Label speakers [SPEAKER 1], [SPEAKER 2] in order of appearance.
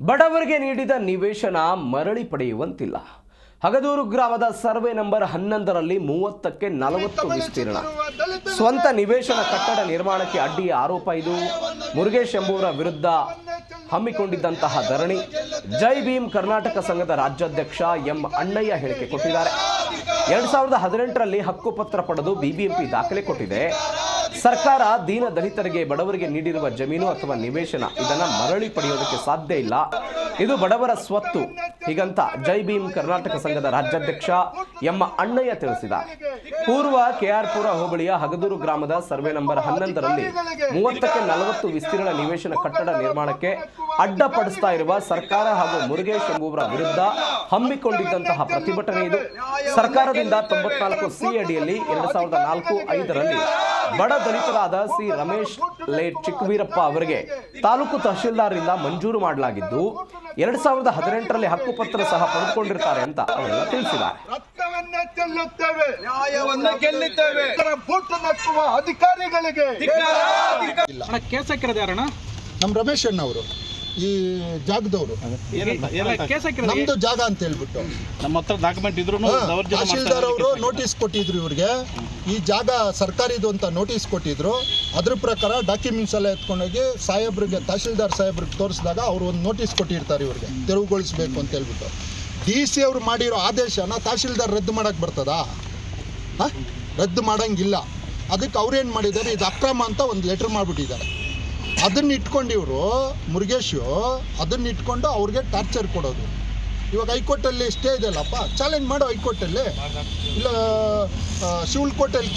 [SPEAKER 1] ಬಡವರಿಗೆ ನೀಡಿದ ನಿವೇಶನ ಮರಳಿ ಪಡೆಯುವಂತಿಲ್ಲ. ಹಗದೂರು ಗ್ರಾಮದ ಸರ್ವೆ ನಂಬರ್ ಹನ್ನೊಂದರಲ್ಲಿ ಮೂವತ್ತಕ್ಕೆ ನಲವತ್ತು ವಿಸ್ತೀರ್ಣ. ಸ್ವಂತ ನಿವೇಶನ ಕಟ್ಟಡ ನಿರ್ಮಾಣಕ್ಕೆ ಅಡ್ಡಿಯ ಆರೋಪ ಇದು. ಮುರುಗೇಶ್ ಎಂಬುವರ ವಿರುದ್ಧ ಹಮ್ಮಿಕೊಂಡಿದ್ದಂತಹ ಧರಣಿ. ಜೈ ಭೀಮ್ ಕರ್ನಾಟಕ ಸಂಘದ ರಾಜ್ಯಾಧ್ಯಕ್ಷ ಎಂ ಅಣ್ಣಯ್ಯ ಹೇಳಿಕೆ ಕೊಟ್ಟಿದ್ದಾರೆ. ಎರಡ್ ಸಾವಿರದ ಹದಿನೆಂಟರಲ್ಲಿ ಹಕ್ಕುಪತ್ರ ಪಡೆದು ಬಿಬಿಎಂಪಿ ದಾಖಲೆ ಕೊಟ್ಟಿದೆ. ಸರ್ಕಾರ ದೀನ ದಲಿತರಿಗೆ ಬಡವರಿಗೆ ನೀಡಿರುವ ಜಮೀನು ಅಥವಾ ನಿವೇಶನ ಇದನ್ನ ಮರಳಿ ಪಡೆಯೋದಕ್ಕೆ ಸಾಧ್ಯ ಇಲ್ಲ. ಇದು ಬಡವರ ಸ್ವತ್ತು. ಹೀಗಂತ ಜೈ ಭೀಮ್ ಕರ್ನಾಟಕ ಸಂಘದ ರಾಜ್ಯಾಧ್ಯಕ್ಷ ಎಂ ಅಣ್ಣಯ್ಯ ತಿಳಿಸಿದ. ಪೂರ್ವ ಕೆಆರ್ಪುರ ಹೋಬಳಿಯ ಹಗದೂರು ಗ್ರಾಮದ ಸರ್ವೆ ನಂಬರ್ ಹನ್ನೊಂದರಲ್ಲಿ ಮೂವತ್ತಕ್ಕೆ ನಲವತ್ತು ವಿಸ್ತೀರ್ಣ ನಿವೇಶನ ಕಟ್ಟಡ ನಿರ್ಮಾಣಕ್ಕೆ ಅಡ್ಡಪಡಿಸ್ತಾ ಇರುವ ಸರ್ಕಾರ ಹಾಗೂ ಮುರುಗೇಶ್ ಎಂಬುವರ ವಿರುದ್ಧ ಹಮ್ಮಿಕೊಂಡಿದ್ದಂತಹ ಪ್ರತಿಭಟನೆ ಇದು. ಸರ್ಕಾರದಿಂದ ತೊಂಬತ್ನಾಲ್ಕು ಸಿ ಅಡಿಯಲ್ಲಿ ಎರಡು ಸಾವಿರದ ನಾಲ್ಕು ಐದರಲ್ಲಿ ಬಡ ದಲಿತರಾದ ಸಿ. ರಮೇಶ್ ಲೇಟ್ ಚಿಕ್ಕವೀರಪ್ಪ ಅವರಿಗೆ ತಾಲೂಕು ತಹಶೀಲ್ದಾರ್ರಿಂದ ಮಂಜೂರು ಮಾಡಲಾಗಿದ್ದು ಎರಡ್ ಸಾವಿರದ ಹದಿನೆಂಟರಲ್ಲಿ ಹಕ್ಕುಪತ್ರ ಸಹ ಪಡೆದುಕೊಂಡಿರ್ತಾರೆ ಅಂತ ಅವರೆಲ್ಲ ತಿಳಿಸಿದ್ದಾರೆ.
[SPEAKER 2] ಅಧಿಕಾರಿಗಳಿಗೆ.
[SPEAKER 3] ನಮ್ಮ ರಮೇಶ್ ಅಣ್ಣ? ಅವರು ಈ ಜಾಗದವರು. ನಮ್ದು ಜಾಗ ಅಂತ ಹೇಳ್ಬಿಟ್ಟು.
[SPEAKER 4] ನಮ್ಮ ಹತ್ರ ಡಾಕ್ಯುಮೆಂಟ್ ಇದ್ರು
[SPEAKER 3] ತಹಶೀಲ್ದಾರ್ ಅವರು ನೋಟಿಸ್ ಕೊಟ್ಟಿದ್ರು ಇವ್ರಿಗೆ. ಈ ಜಾಗ ಸರ್ಕಾರಿದು ಅಂತ ನೋಟಿಸ್ ಕೊಟ್ಟಿದ್ರು. ಅದ್ರ ಪ್ರಕಾರ ಡಾಕ್ಯುಮೆಂಟ್ಸ್ ಎಲ್ಲ ಎತ್ಕೊಂಡೋಗಿ ಸಾಹೇಬ್ರಿಗೆ ತಹಶೀಲ್ದಾರ್ ಸಾಹೇಬ್ರಿಗೆ ತೋರಿಸಿದಾಗ ಅವ್ರು ಒಂದು ನೋಟಿಸ್ ಕೊಟ್ಟಿರ್ತಾರೆ ಇವ್ರಿಗೆ. ತೆರವುಗೊಳಿಸ್ಬೇಕು ಅಂತ ಹೇಳ್ಬಿಟ್ಟು. ಡಿ ಸಿ ಅವ್ರು ಮಾಡಿರೋ ಆದೇಶನ ತಹಶೀಲ್ದಾರ್ ರದ್ದು ಮಾಡಕ್ಕೆ ಬರ್ತದಾ? ಹಾಂ? ರದ್ದು ಮಾಡಂಗಿಲ್ಲ. ಅದಕ್ಕೆ ಅವ್ರೇನು ಮಾಡಿದ್ದಾರೆ? ಇದು ಅಕ್ರಮ ಅಂತ ಒಂದು ಲೆಟ್ರ್ ಮಾಡಿಬಿಟ್ಟಿದ್ದಾರೆ. ಅದನ್ನ ಇಟ್ಕೊಂಡು ಇವರು ಮುರುಗೇಶು ಅದನ್ನ ಇಟ್ಕೊಂಡು ಅವ್ರಿಗೆ ಟಾರ್ಚರ್ ಕೊಡೋದು. ಇವಾಗ ಹೈಕೋರ್ಟಲ್ಲಿ ಸ್ಟೇ ಇದೆಯಲ್ಲಪ್ಪ? ಚಾಲೆಂಜ್ ಮಾಡು ಹೈಕೋರ್ಟಲ್ಲಿ. ಇಲ್ಲ ಶಿವಲ್ ಕೋರ್ಟಲ್ಲಿ